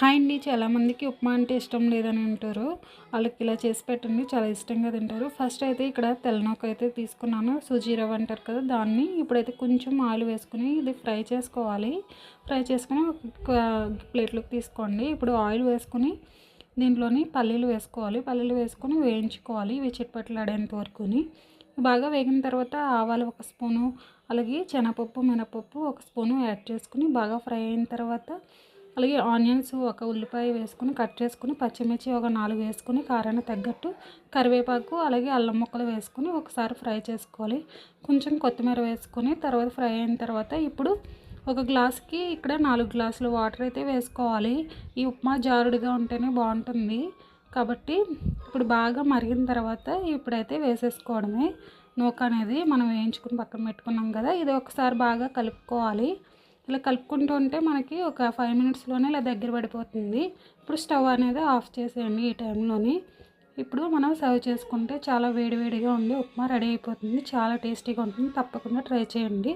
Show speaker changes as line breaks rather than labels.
Hi అండి చాలామందికి ఉప్మా అంటే ఇష్టం లేదని అంటారు. వాళ్ళకి ఇలా చేసి పెట్టండి చాలా ఇష్టంగా తింటారు. ఫస్ట్ అయితే ఇక్కడ తెల్లనొక్క అయితే తీసుకున్నాను. సుజీ రవ్వ అంటారు కదా దాన్ని ఇప్పుడైతే కొంచెం ఆయిల్ వేసుకుని ఇది ఫ్రై చేసుకోవాలి. ఫ్రై చేసుకుని ఒక ప్లేట్లోకి తీసుకోండి. ఇప్పుడు ఆయిల్ వేసుకుని దీంట్లోని పల్లీలు వేసుకోవాలి. పల్లీలు వేసుకొని వేయించుకోవాలి ఇవి చిట్పట్లాడేంత వరకుని. బాగా వేగిన తర్వాత ఆవాలు ఒక స్పూను అలాగే శనగపప్పు మినపప్పు ఒక స్పూను యాడ్ చేసుకుని బాగా ఫ్రై అయిన తర్వాత అలాగే ఆనియన్స్ ఒక ఉల్లిపాయ వేసుకుని కట్ చేసుకుని పచ్చిమిర్చి ఒక నాలుగు వేసుకుని కారాన్ని తగ్గట్టు కరివేపాకు అలాగే అల్లం ముక్కలు వేసుకుని ఒకసారి ఫ్రై చేసుకోవాలి. కొంచెం కొత్తిమీర వేసుకొని తర్వాత ఫ్రై అయిన తర్వాత ఇప్పుడు ఒక గ్లాస్కి ఇక్కడ నాలుగు గ్లాసులు వాటర్ అయితే వేసుకోవాలి. ఈ ఉప్మా జారుడుగా ఉంటేనే బాగుంటుంది. కాబట్టి ఇప్పుడు బాగా మరిగిన తర్వాత ఇప్పుడైతే వేసేసుకోవడమే. నూక అనేది మనం వేయించుకుని పక్కన పెట్టుకున్నాం కదా ఇది ఒకసారి బాగా కలుపుకోవాలి. ఇలా కలుపుకుంటూ ఉంటే మనకి ఒక ఫైవ్ మినిట్స్లోనే ఇలా దగ్గర పడిపోతుంది. ఇప్పుడు స్టవ్ అనేది ఆఫ్ చేసేయండి ఈ టైంలోని ఇప్పుడు మనం సర్వ్ చేసుకుంటే చాలా వేడివేడిగా ఉండి ఉప్మా రెడీ అయిపోతుంది చాలా టేస్టీగా ఉంటుంది. తప్పకుండా ట్రై చేయండి.